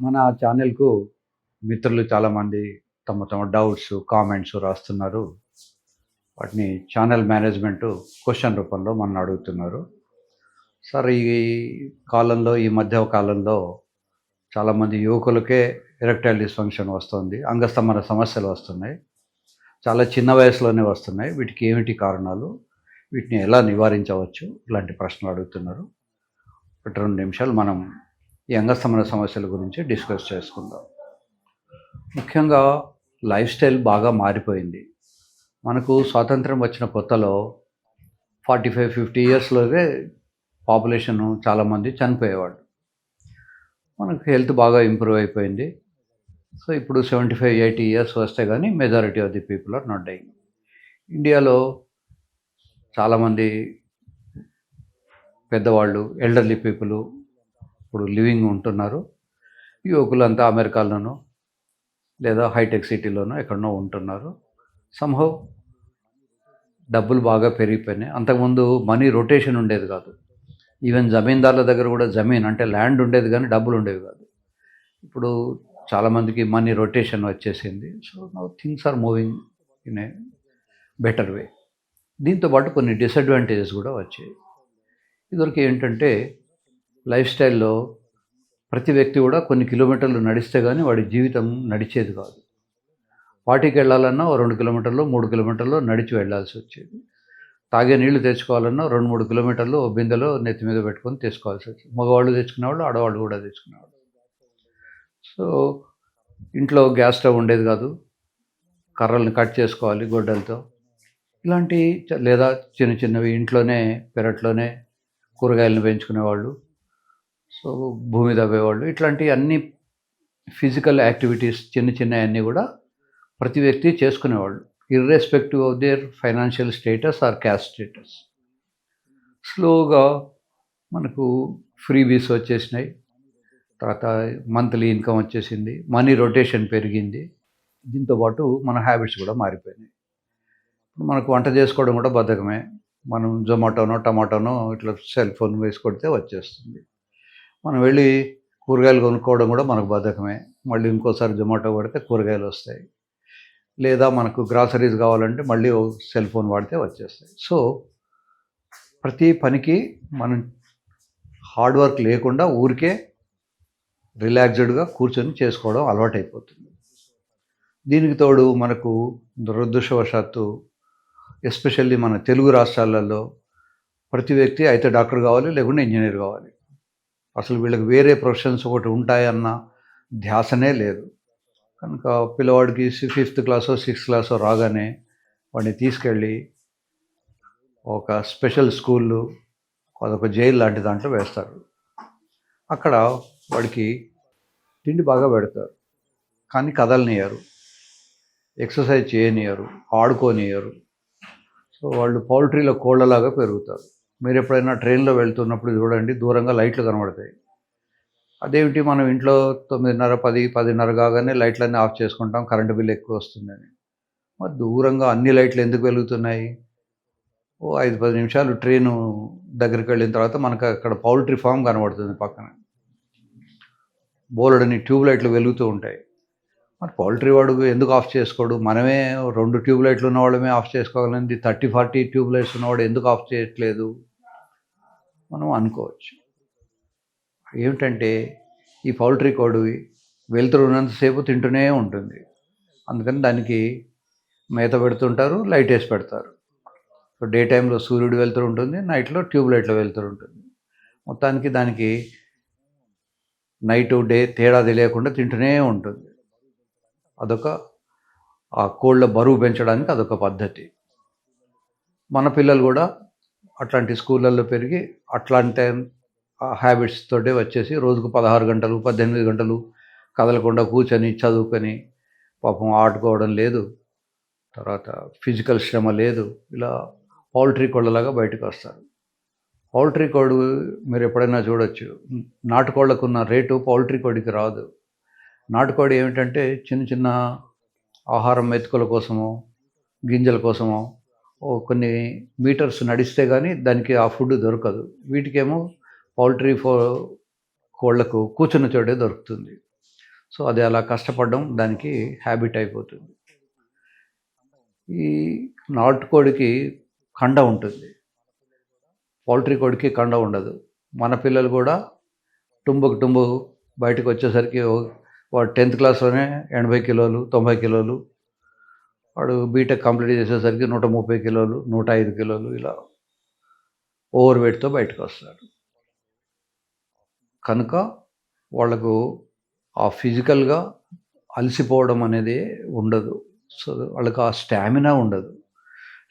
మన ఛానల్కు మిత్రులు చాలామంది తమ తమ డౌట్స్ కామెంట్స్ రాస్తున్నారు. వాటిని ఛానల్ మేనేజ్మెంట్ క్వశ్చన్ రూపంలో మన అడుగుతున్నారు. సార్ ఈ కాలంలో ఈ మధ్య కాలంలో చాలామంది యువకులకే ఎరెక్టైల్ డిస్ఫంక్షన్ వస్తుంది. అంగస్తంభన సమస్యలు వస్తున్నాయి. చాలా చిన్న వయసులోనే వస్తున్నాయి. వీటికి ఏమిటి కారణాలు? వీటిని ఎలా నివారించవచ్చు? ఇలాంటి ప్రశ్నలు అడుగుతున్నారు. ఒక రెండు నిమిషాలు మనం ఈ అంగస్తంభన సమస్యల గురించి డిస్కస్ చేసుకుందాం. ముఖ్యంగా లైఫ్ స్టైల్ బాగా మారిపోయింది. మనకు స్వాతంత్రం వచ్చిన కొత్తలో ఫార్టీ ఫైవ్ ఫిఫ్టీ ఇయర్స్లోనే పాపులేషన్ చాలామంది చనిపోయేవాడు మనకు హెల్త్ బాగా ఇంప్రూవ్ అయిపోయింది. సో ఇప్పుడు సెవెంటీ ఫైవ్ ఎయిటీ ఇయర్స్ వస్తే కానీ majority of the people are not dying ఇండియాలో చాలామంది పెద్దవాళ్ళు ఎల్డర్లీ పీపుల్ ఇప్పుడు లివింగ్ ఉంటున్నారు. యువకులు అంతా అమెరికాలోనో లేదా హైటెక్ సిటీలోనో ఎక్కడనో ఉంటున్నారు. సంహవ్ డబ్బులు బాగా పెరిగిపోయినాయి. అంతకుముందు మనీ రొటేషన్ ఉండేది కాదు. ఈవెన్ జమీందారుల దగ్గర కూడా జమీన్ అంటే ల్యాండ్ ఉండేది కానీ డబ్బులు ఉండేవి కాదు. ఇప్పుడు చాలామందికి మనీ రొటేషన్ వచ్చేసింది. So now things are moving in a better way దీంతో పాటు కొన్ని డిసడ్వాంటేజెస్ కూడా వచ్చాయి. ఇదివరకు ఏంటంటే లైఫ్ స్టైల్లో ప్రతి వ్యక్తి కూడా కొన్ని కిలోమీటర్లు నడిస్తే కానీ వాడి జీవితం నడిచేది కాదు. వాటికి వెళ్ళాలన్నా రెండు కిలోమీటర్లు మూడు కిలోమీటర్లు నడిచి వెళ్ళాల్సి వచ్చేది. తాగే నీళ్ళు తెచ్చుకోవాలన్నా రెండు మూడు కిలోమీటర్లు బిందెలో నెత్తి మీద పెట్టుకొని తెచ్చుకోవాల్సి వచ్చేది. మగవాళ్ళు తెచ్చుకునేవాళ్ళు ఆడవాళ్ళు కూడా తెచ్చుకునేవాళ్ళు. సో ఇంట్లో గ్యాస్ స్టవ్ ఉండేది కాదు. కర్రల్ని కట్ చేసుకోవాలి గొడ్డలతో. ఇలాంటి లేదా చిన్న చిన్నవి ఇంట్లోనే పెరట్లోనే కూరగాయలను పెంచుకునేవాళ్ళు. సో భూమి దవ్వేవాళ్ళు ఇట్లాంటి అన్ని ఫిజికల్ యాక్టివిటీస్ చిన్న చిన్న అన్నీ కూడా ప్రతి వ్యక్తి చేసుకునేవాళ్ళు. Irrespective of their financial status or caste status స్లోగా మనకు ఫ్రీబీస్ వచ్చేసినాయి. తర్వాత మంత్లీ ఇన్కమ్ వచ్చేసింది. మనీ రొటేషన్ పెరిగింది. దీంతో పాటు మన హ్యాబిట్స్ కూడా మారిపోయినాయి. ఇప్పుడు మనకు వంట చేసుకోవడం కూడా బద్ధకమే. మనం జొమాటోనో టమాటోనో ఇట్లా సెల్ ఫోన్ వేసి కొడితే వచ్చేస్తుంది. మనం వెళ్ళి కూరగాయలు కొనుక్కోవడం కూడా మనకు బద్ధకమే మళ్ళీ ఇంకోసారి జొమాటో పడితే కూరగాయలు వస్తాయి. లేదా మనకు గ్రాసరీస్ కావాలంటే మళ్ళీ సెల్ ఫోన్ వాడితే వచ్చేస్తాయి. సో ప్రతి పనికి మనం హార్డ్ వర్క్ లేకుండా ఊరికే రిలాక్స్డ్గా కూర్చొని చేసుకోవడం అలవాటైపోతుంది. దీనికి తోడు మనకు దురదృష్టవశాత్తు ఎస్పెషల్లీ మన తెలుగు రాష్ట్రాలలో ప్రతి వ్యక్తి అయితే డాక్టర్ కావాలి లేకుంటే ఇంజనీర్ కావాలి. అసలు వీళ్ళకి వేరే ప్రొఫెషన్స్ ఒకటి ఉంటాయన్న ధ్యాసనే లేదు. కనుక పిల్లవాడికి ఫిఫ్త్ క్లాసో సిక్స్త్ క్లాసో రాగానే వాడిని తీసుకెళ్ళి ఒక స్పెషల్ స్కూళ్ళు అదొక జైలు లాంటి దాంట్లో వేస్తారు. అక్కడ వాడికి తిండి బాగా పెడతారు. కానీ కదలనియరు. ఎక్సర్సైజ్ చేయనియరు. ఆడుకోనియరు. సో వాళ్ళు పౌల్ట్రీలో కోళ్ళలాగా పెరుగుతారు. మీరు ఎప్పుడైనా ట్రైన్లో వెళ్తున్నప్పుడు చూడండి దూరంగా లైట్లు కనబడతాయి. అదేమిటి మనం ఇంట్లో తొమ్మిదిన్నర పది పదిన్నర కాగానే లైట్లన్నీ ఆఫ్ చేసుకుంటాం కరెంటు బిల్ ఎక్కువ వస్తుందని. మరి దూరంగా అన్ని లైట్లు ఎందుకు వెలుగుతున్నాయి? ఓ ఐదు పది నిమిషాలు ట్రైను దగ్గరికి వెళ్ళిన తర్వాత మనకు అక్కడ పౌల్ట్రీ ఫామ్ కనబడుతుంది పక్కన. బోలెడని ట్యూబ్ లైట్లు వెలుగుతూ ఉంటాయి. మరి పౌల్ట్రీ వాడు ఎందుకు ఆఫ్ చేసుకోడు? మనమే రెండు ట్యూబ్ లైట్లు ఉన్న వాళ్ళమే ఆఫ్ చేసుకోగలండి థర్టీ ఫార్టీ ట్యూబ్ లైట్స్ ఉన్నవాడు ఎందుకు ఆఫ్ చేయట్లేదు? మనం అనుకోవచ్చు. ఏమిటంటే ఈ పౌల్ట్రీ కోడి వెలుతురు ఉన్నంతసేపు తింటూనే ఉంటుంది. అందుకని దానికి మేత పెడుతుంటారు లైట్ వేసి పెడతారు. సో డే టైంలో సూర్యుడు వెళ్తూ ఉంటుంది నైట్లో ట్యూబ్ లైట్లో వెళ్తూ ఉంటుంది. మొత్తానికి దానికి నైట్ డే తేడా తెలియకుండా తింటూనే ఉంటుంది. అదొక ఆ కోళ్ళ బరువు పెంచడానికి అదొక పద్ధతి. మన పిల్లలు కూడా అట్లాంటి స్కూళ్ళల్లో పెరిగి అట్లాంటి హ్యాబిట్స్ తోటే వచ్చేసి రోజుకు పదహారు గంటలు పద్దెనిమిది గంటలు కదలకుండా కూర్చొని చదువుకొని పాపం ఆడుకోవడం లేదు. తర్వాత ఫిజికల్ శ్రమ లేదు. ఇలా పౌల్ట్రీ కోళ్ళలాగా బయటకు వస్తారు. పౌల్ట్రీ కోడి మీరు ఎప్పుడైనా చూడొచ్చు. నాటుకోళ్ళకున్న రేటు పౌల్ట్రీ కోడికి రాదు. నాటుకోడి ఏమిటంటే చిన్న చిన్న ఆహారం మెతుకుల కోసమో గింజల కోసమో కొన్ని మీటర్స్ నడిస్తే కానీ దానికి ఆ ఫుడ్ దొరకదు. వీటికేమో పౌల్ట్రీ ఫో కోళ్ళకు కూర్చున్న చోటే దొరుకుతుంది. సో అది అలా కష్టపడడం దానికి హ్యాబిట్ అయిపోతుంది. ఈ నాటుకోడికి కండ ఉంటుంది. పౌల్ట్రీ కోడికి కండ ఉండదు. మన పిల్లలు కూడా టుంబుకు టుంబు బయటకు వచ్చేసరికి వాడు టెన్త్ క్లాస్లోనే ఎనభై కిలోలు తొంభై కిలోలు. వాడు బీటెక్ కంప్లీట్ చేసేసరికి నూట ముప్పై కిలోలు నూట ఐదు కిలోలు ఇలా ఓవర్ వెయిట్తో బయటకు వస్తాడు. కనుక వాళ్ళకు ఆ ఫిజికల్గా అలసిపోవడం అనేది ఉండదు. సో వాళ్ళకి ఆ స్టామినా ఉండదు.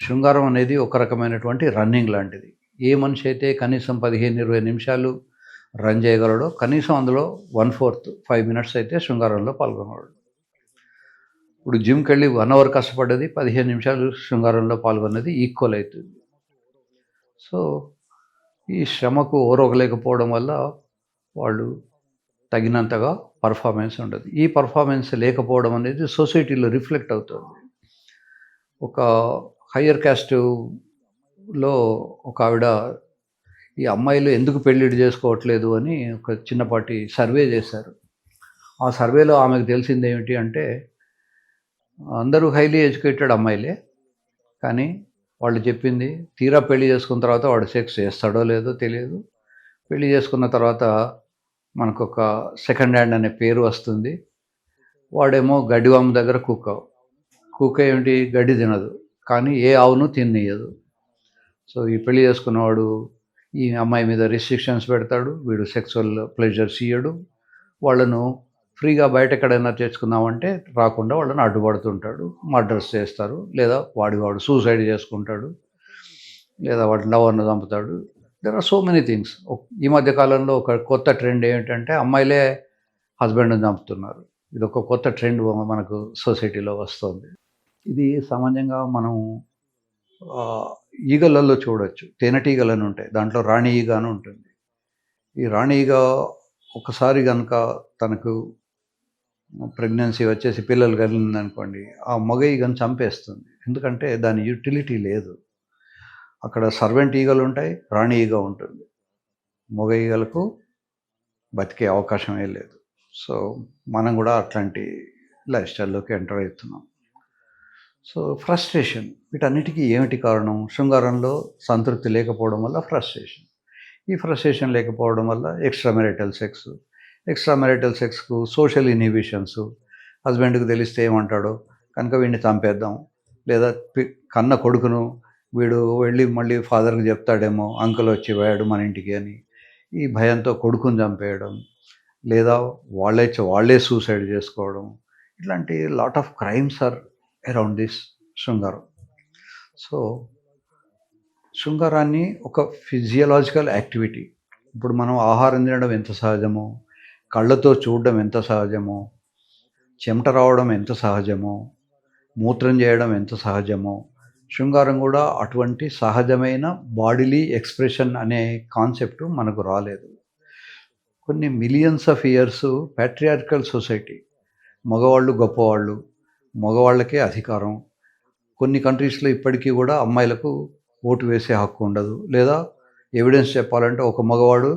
శృంగారం అనేది ఒక రకమైనటువంటి రన్నింగ్ లాంటిది. ఏ మనిషి అయితే కనీసం పదిహేను ఇరవై నిమిషాలు రన్ చేయగలడో. కనీసం అందులో వన్ ఫోర్త్ ఫైవ్ మినిట్స్ అయితే శృంగారంలో పాల్గొనగలడు. ఇప్పుడు జిమ్కి వెళ్ళి వన్ అవర్ కష్టపడ్డది పదిహేను నిమిషాలు శృంగారంలో పాల్గొన్నది ఈక్వల్ అవుతుంది. సో ఈ శ్రమకు ఓరొకలేకపోవడం వల్ల వాళ్ళు తగినంతగా పర్ఫార్మెన్స్ ఉండదు. ఈ పర్ఫార్మెన్స్ లేకపోవడం అనేది సొసైటీలో రిఫ్లెక్ట్ అవుతుంది. ఒక హయ్యర్ క్యాస్ట్లో ఒక ఆవిడ ఈ అమ్మాయిలు ఎందుకు పెళ్ళిళ్ళు చేసుకోవట్లేదు అని ఒక చిన్నపాటి సర్వే చేశారు. ఆ సర్వేలో ఆమెకు తెలిసింది ఏమిటి అంటే అందరూ హైలీ ఎడ్యుకేటెడ్ అమ్మాయిలే కానీ వాళ్ళు చెప్పింది తీరా పెళ్ళి చేసుకున్న తర్వాత వాడు సెక్స్ చేస్తాడో లేదో తెలియదు. పెళ్ళి చేసుకున్న తర్వాత మనకు ఒక సెకండ్ హ్యాండ్ అనే పేరు వస్తుంది. వాడేమో గడ్డివాము దగ్గర కుక్క కుక్క ఏమిటి? గడ్డి తినదు కానీ ఏ ఆవును తినేయదు సో ఈ పెళ్ళి చేసుకున్నవాడు ఈ అమ్మాయి మీద రిస్ట్రిక్షన్స్ పెడతాడు వీడు సెక్సువల్ ప్లెజర్స్ ఇయ్యడు. వాళ్ళను ఫ్రీగా బయట ఎక్కడైనా తెచ్చుకుందామంటే రాకుండా వాళ్ళని అడ్డుపడుతుంటాడు మర్డర్స్ చేస్తారు లేదా వాడి వాడు సూసైడ్ చేసుకుంటాడు లేదా వాడి లవర్ను చంపుతాడు. There are so many things ఈ మధ్య కాలంలో ఒక కొత్త ట్రెండ్ ఏంటంటే అమ్మాయిలే హస్బెండ్ని చంపుతున్నారు. ఇది ఒక కొత్త ట్రెండ్ మనకు సొసైటీలో వస్తుంది. ఇది సామాన్యంగా మనం ఈగలలో చూడొచ్చు. తేనెటీగలు అని ఉంటాయి. దాంట్లో రాణి ఈగ అని ఉంటుంది. ఈ రాణి ఈగ ఒకసారి కనుక తనకు ప్రెగ్నెన్సీ వచ్చేసి పిల్లలు కలిగింది అనుకోండి ఆ మగ ఈగను చంపేస్తుంది. ఎందుకంటే దాని యూటిలిటీ లేదు. అక్కడ సర్వెంట్ ఈగలు ఉంటాయి రాణి ఈగ ఉంటుంది. మగ ఈగలకు బతికే అవకాశమే లేదు. సో మనం కూడా అట్లాంటి లైఫ్ స్టైల్లోకి ఎంటర్ అవుతున్నాం. సో ఫ్రస్ట్రేషన్ వీటన్నిటికీ ఏమిటి కారణం? శృంగారంలో సంతృప్తి లేకపోవడం వల్ల ఫ్రస్ట్రేషన్. ఈ ఫ్రస్ట్రేషన్ లేకపోవడం వల్ల extra marital sex extra marital సెక్స్కు social inhibitions. హస్బెండ్కి తెలిస్తే ఏమంటాడో? కనుక వీడిని చంపేద్దాం. లేదా పి- కన్న కొడుకును వీడు వెళ్ళి మళ్ళీ ఫాదర్కి చెప్తాడేమో అంకుల్ వచ్చి పోయాడు మన ఇంటికి అని. ఈ భయంతో కొడుకుని చంపేయడం లేదా వాళ్ళే వాళ్ళే సూసైడ్ చేసుకోవడం. ఇట్లాంటి lot of crimes are around this శృంగారం సో శృంగారాన్ని ఒక ఫిజియలాజికల్ యాక్టివిటీ ఇప్పుడు మనం ఆహారం తినడం ఎంత సహజమో కళ్ళతో చూడడం ఎంత సహజమో చెమట రావడం ఎంత సహజమో మూత్రం చేయడం ఎంత సహజమో శృంగారం కూడా అటువంటి సహజమైన బాడీలీ ఎక్స్ప్రెషన్ అనే కాన్సెప్ట్ మనకు రాలేదు కొన్ని millions of years patriarchal society మగవాళ్ళు గొప్పవాళ్ళు మగవాళ్ళకే అధికారం. కొన్ని కంట్రీస్లో ఇప్పటికీ కూడా అమ్మాయిలకు ఓటు వేసే హక్కు ఉండదు. లేదా ఎవిడెన్స్ చెప్పాలంటే ఒక మగవాడు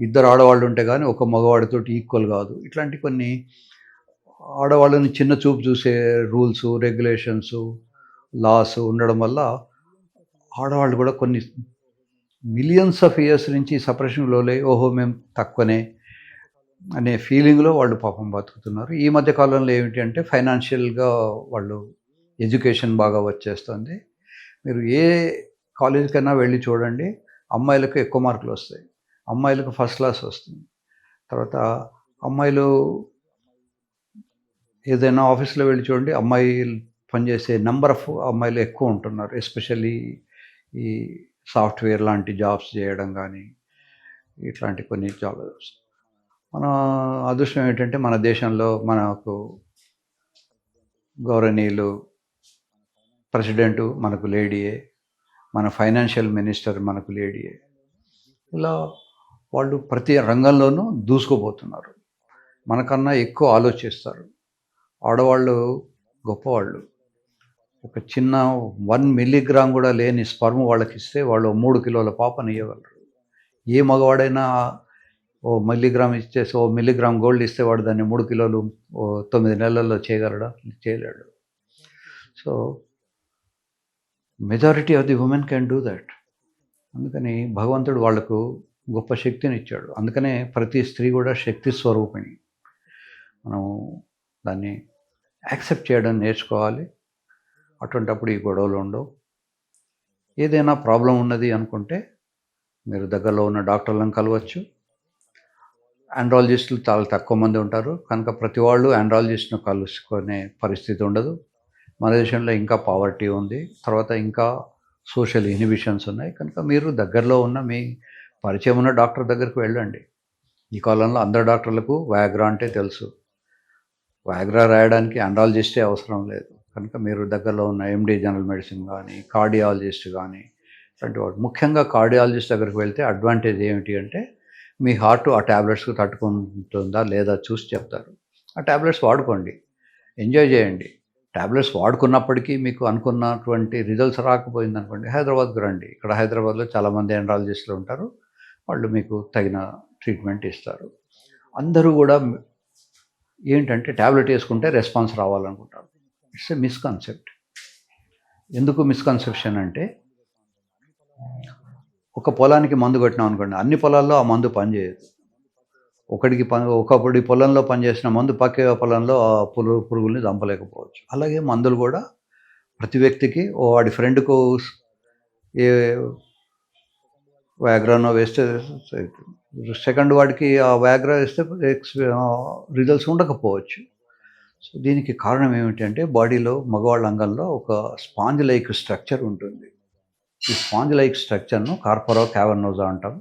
ఇద్దరు ఆడవాళ్ళు ఉంటే కానీ ఒక మగవాడితో ఈక్వల్ కాదు. ఇట్లాంటి కొన్ని ఆడవాళ్ళని చిన్న చూపు చూసే రూల్స్ రెగ్యులేషన్స్ లాస్ ఉండడం వల్ల ఆడవాళ్ళు కూడా కొన్ని మిలియన్స్ ఆఫ్ ఇయర్స్ నుంచి సపరేషన్ లోలే ఓహో మేము తక్కువనే అనే ఫీలింగ్లో వాళ్ళు పాపం బతుకుతున్నారు. ఈ మధ్య కాలంలో ఏమిటి అంటే ఫైనాన్షియల్గా వాళ్ళు ఎడ్యుకేషన్ బాగా వచ్చేస్తుంది. మీరు ఏ కాలేజీకైనా వెళ్ళి చూడండి అమ్మాయిలకు ఎక్కువ మార్కులు వస్తాయి. అమ్మాయిలకు ఫస్ట్ క్లాస్ వస్తుంది. తర్వాత అమ్మాయిలు ఏదైనా ఆఫీస్లో వెళ్ళి చూడండి అమ్మాయిలు పనిచేసే నెంబర్ ఆఫ్ అమ్మాయిలు ఎక్కువ ఉంటున్నారు. ఎస్పెషల్లీ ఈ సాఫ్ట్వేర్ లాంటి జాబ్స్ చేయడం కానీ ఇట్లాంటి కొన్ని జాబ్స్ మన అదృష్టం ఏంటంటే మన దేశంలో మనకు గౌరవనీయులు ప్రెసిడెంటు మనకు లేడీయే మన ఫైనాన్షియల్ మినిస్టర్ మనకు లేడీయే. ఇలా వాళ్ళు ప్రతి రంగంలోనూ దూసుకుపోతున్నారు. మనకన్నా ఎక్కువ ఆలోచిస్తారు. ఆడవాళ్ళు గొప్పవాళ్ళు. ఒక చిన్న వన్ మిల్లీగ్రామ్ కూడా లేని స్పర్మ్ వాళ్ళకి ఇస్తే వాళ్ళు మూడు కిలోల పాపని ఇవ్వగలరు ఏ మగవాడైనా ఓ మిల్లీగ్రామ్ ఇచ్చేసి ఓ మిల్లీగ్రామ్ గోల్డ్ ఇస్తే వాడు దాన్ని మూడు కిలోలు ఓ తొమ్మిది నెలల్లో చేయగలడా? చేయలేడు. So majority of the women can do that అందుకని భగవంతుడు వాళ్ళకు గొప్ప శక్తిని ఇచ్చాడు అందుకనే ప్రతి స్త్రీ కూడా శక్తి స్వరూపిణి. మనం దాన్ని యాక్సెప్ట్ చేయడం నేర్చుకోవాలి. అటువంటప్పుడు ఈ గొడవలు ఉండవు. ఏదైనా ప్రాబ్లం ఉన్నది అనుకుంటే మీరు దగ్గరలో ఉన్న డాక్టర్లను కలవచ్చు. ఆండ్రాలజిస్టులు చాలా తక్కువ మంది ఉంటారు. కనుక ప్రతి వాళ్ళు ఆండ్రాలజిస్ట్ను కలుసుకునే పరిస్థితి ఉండదు. మన దేశంలో ఇంకా పావర్టీ ఉంది. తర్వాత ఇంకా సోషల్ ఇన్హిబిషన్స్ ఉన్నాయి. కనుక మీరు దగ్గరలో ఉన్న మీ పరిచయం ఉన్న డాక్టర్ దగ్గరికి వెళ్ళండి. ఈ కాలంలో అందరు డాక్టర్లకు వ్యాగ్రా అంటే తెలుసు. వ్యాగ్రా రాయడానికి ఆండ్రాలజిస్టే అవసరం లేదు. కనుక మీరు దగ్గరలో ఉన్న ఎండి జనరల్ మెడిసిన్ కానీ కార్డియాలజిస్ట్ కానీ ఇలాంటి వాడు. ముఖ్యంగా కార్డియాలజిస్ట్ దగ్గరికి వెళ్తే అడ్వాంటేజ్ ఏమిటి అంటే మీ హార్ట్ ఆ ట్యాబ్లెట్స్కి తట్టుకుంటుందా లేదా చూసి చెప్తారు. ఆ ట్యాబ్లెట్స్ వాడుకోండి. ఎంజాయ్ చేయండి. ట్యాబ్లెట్స్ వాడుకున్నప్పటికీ మీకు అనుకున్నటువంటి రిజల్ట్స్ రాకపోయింది అనుకోండి హైదరాబాద్కు రండి. ఇక్కడ హైదరాబాద్లో చాలామంది ఎండ్రాలజిస్టులు ఉంటారు. వాళ్ళు మీకు తగిన ట్రీట్మెంట్ ఇస్తారు. అందరూ కూడా ఏంటంటే ట్యాబ్లెట్ వేసుకుంటే రెస్పాన్స్ రావాలనుకుంటారు. It's a మిస్కన్సెప్ట్. ఎందుకు మిస్కన్సెప్షన్ అంటే ఒక పొలానికి మందు కొట్టినాం అనుకోండి అన్ని పొలాల్లో ఆ మందు పనిచేయదు. ఒకడికి పని ఒకప్పుడు పొలంలో పనిచేసిన మందు పక్క పొలంలో ఆ పురుగు పురుగుల్ని చంపలేకపోవచ్చు. అలాగే మందులు కూడా ప్రతి వ్యక్తికి ఓ వాడి ఫ్రెండ్కు ఏ వ్యాగ్రానో వేస్తే సెకండ్ వాడికి ఆ వ్యాగ్రా వేస్తే రిజల్ట్స్ ఉండకపోవచ్చు. సో దీనికి కారణం ఏమిటంటే బాడీలో మగవాళ్ళ అంగంలో ఒక స్పాంజ్ లైక్ స్ట్రక్చర్ ఉంటుంది. ఈ స్పాంజ్ లైక్ స్ట్రక్చర్ను కార్పొరో క్యావర్నోజా అంటారు.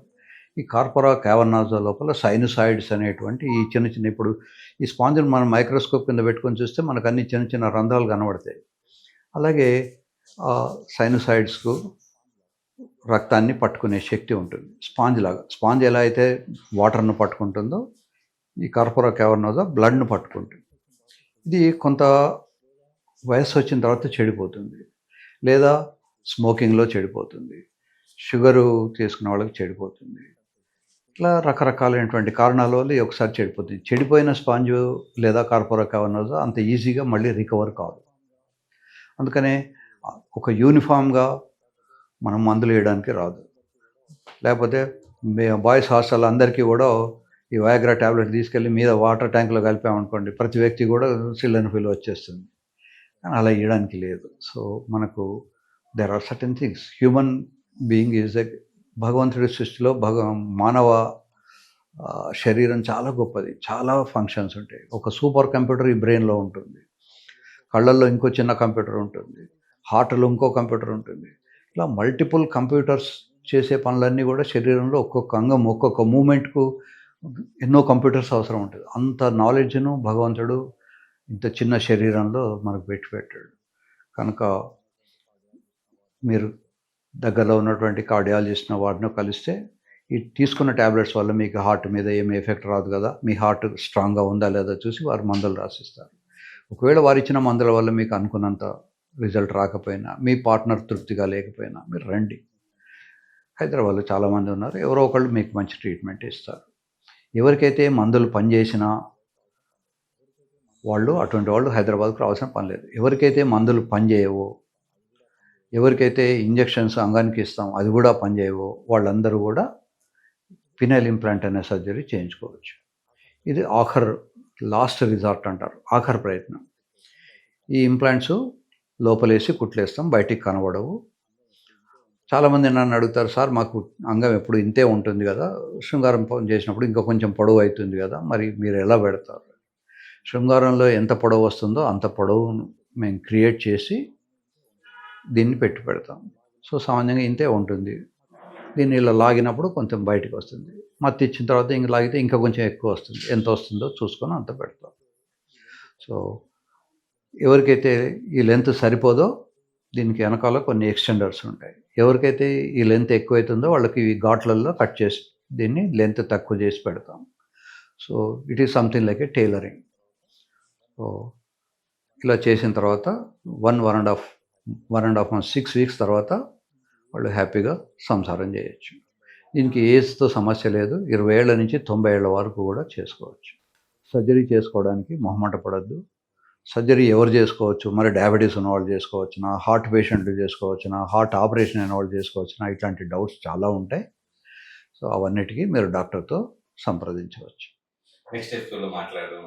ఈ కార్పొరా క్యావర్నాజా లోపల సైనుసాయిడ్స్ అనేటువంటి ఈ చిన్న చిన్న ఇప్పుడు ఈ స్పాంజ్ని మనం మైక్రోస్కోప్ కింద పెట్టుకొని చూస్తే మనకు అన్ని చిన్న చిన్న రంధ్రాలు కనబడతాయి. అలాగే ఆ రక్తాన్ని పట్టుకునే శక్తి ఉంటుంది. స్పాంజ్ లాగా స్పాంజ్ ఎలా అయితే వాటర్ను పట్టుకుంటుందో ఈ కార్పొరా క్యావర్నోజా బ్లడ్ను పట్టుకుంటుంది. ఇది కొంత వయస్సు వచ్చిన తర్వాత చెడిపోతుంది. లేదా స్మోకింగ్లో చెడిపోతుంది. షుగరు తీసుకున్న వాళ్ళకి చెడిపోతుంది. ఇట్లా రకరకాలైనటువంటి కారణాల వల్ల ఈ ఒకసారి చెడిపోతుంది. చెడిపోయిన స్పాంజ్ లేదా కార్పొరా అన్నదో అంత ఈజీగా మళ్ళీ రికవర్ కాదు. అందుకనే ఒక యూనిఫామ్గా మనం మందులు వేయడానికి రాదు. లేకపోతే బాయ్స్ హాస్టల్ అందరికీ కూడా ఈ వయాగ్రా ట్యాబ్లెట్ తీసుకెళ్ళి మీద వాటర్ ట్యాంక్లో కలిపామనుకోండి ప్రతి వ్యక్తి కూడా సిల్లన్ ఫీల్ వచ్చేస్తుంది. కానీ అలా ఇవ్వడానికి లేదు. సో మనకు there are certain things human being is a భగవంతుడి సృష్టిలో భగ మానవ శరీరం చాలా గొప్పది. చాలా ఫంక్షన్స్ ఉంటాయి. ఒక సూపర్ కంప్యూటర్ ఈ బ్రెయిన్లో ఉంటుంది. కళ్ళల్లో ఇంకో చిన్న కంప్యూటర్ ఉంటుంది. హార్ట్లో ఇంకో కంప్యూటర్ ఉంటుంది. ఇలా మల్టిపుల్ కంప్యూటర్స్ చేసే పనులన్నీ కూడా శరీరంలో ఒక్కొక్క అంగం ఒక్కొక్క మూమెంట్కు ఎన్నో కంప్యూటర్స్ అవసరం ఉంటుంది. అంత నాలెడ్జ్ను భగవంతుడు ఇంత చిన్న శరీరంలో మనకు పెట్టి పెట్టాడు. కనుక మీరు దగ్గరలో ఉన్నటువంటి కార్డియాలజిస్ట్ను వాడినో కలిస్తే ఈ తీసుకున్న ట్యాబ్లెట్స్ వల్ల మీకు హార్ట్ మీద ఏమి ఎఫెక్ట్ రాదు కదా మీ హార్ట్ స్ట్రాంగ్గా ఉందా లేదా చూసి వారు మందులు రాసిస్తారు. ఒకవేళ వారు ఇచ్చిన మందుల వల్ల మీకు అనుకున్నంత రిజల్ట్ రాకపోయినా మీ పార్ట్నర్ తృప్తిగా లేకపోయినా మీరు రండి. హైదరాబాద్లో చాలామంది ఉన్నారు ఎవరో ఒకళ్ళు మీకు మంచి ట్రీట్మెంట్ ఇస్తారు. ఎవరికైతే మందులు పనిచేసినా వాళ్ళు అటువంటి వాళ్ళు హైదరాబాద్కు రావాల్సిన పని లేదు. ఎవరికైతే మందులు పనిచేయవో ఎవరికైతే ఇంజెక్షన్స్ అంగానికి ఇస్తాం అది కూడా పనిచేయవో వాళ్ళందరూ కూడా పినల్ ఇంప్లాంట్ అనే సర్జరీ చేయించుకోవచ్చు. ఇది ఆఖర్ లాస్ట్ రిజార్ట్ అంటారు ఆఖర్ ప్రయత్నం. ఈ ఇంప్లాంట్స్ లోపలేసి కుట్లేస్తాం బయటికి కనబడవు. చాలామంది నన్ను అడుగుతారు సార్ మాకు అంగం ఎప్పుడు ఇంతే ఉంటుంది కదా శృంగారం చేసినప్పుడు ఇంకా కొంచెం పొడవు అవుతుంది కదా మరి మీరు ఎలా పెడతారు? శృంగారంలో ఎంత పొడవు వస్తుందో అంత పొడవును మేము క్రియేట్ చేసి దీన్ని పెట్టి పెడతాం. సో సామాన్యంగా ఇంతే ఉంటుంది. దీన్ని ఇలా లాగినప్పుడు కొంచెం బయటకు వస్తుంది. మత్తి ఇచ్చిన తర్వాత ఇంక లాగితే ఇంకా కొంచెం ఎక్కువ వస్తుంది. ఎంత వస్తుందో చూసుకొని అంత పెడతాం. సో ఎవరికైతే ఈ లెంత్ సరిపోదో దీనికి వెనకాల కొన్ని ఎక్స్టెండర్స్ ఉంటాయి. ఎవరికైతే ఈ లెంత్ ఎక్కువైతుందో వాళ్ళకి ఈ ఘాట్లలో కట్ చేసి దీన్ని లెంత్ తక్కువ చేసి పెడతాం. So it is something like a tailoring. So ఇలా చేసిన తర్వాత one one and half one and half month six weeks తర్వాత వాళ్ళు హ్యాపీగా సంసారం చేయొచ్చు. దీనికి ఏజ్తో సమస్య లేదు. ఇరవై ఏళ్ళ నుంచి తొంభై ఏళ్ళ వరకు కూడా చేసుకోవచ్చు. సర్జరీ చేసుకోవడానికి మొహమాట పడద్దు. సర్జరీ ఎవరు చేసుకోవచ్చు? మరి డయాబెటీస్ ఉన్న వాళ్ళు చేసుకోవచ్చునా? హార్ట్ పేషెంట్లు చేసుకోవచ్చునా? హార్ట్ ఆపరేషన్ అయిన వాళ్ళు చేసుకోవచ్చునా? ఇట్లాంటి డౌట్స్ చాలా ఉంటాయి. సో అవన్నిటికీ మీరు డాక్టర్తో సంప్రదించవచ్చు. నెక్స్ట్ మాట్లాడడం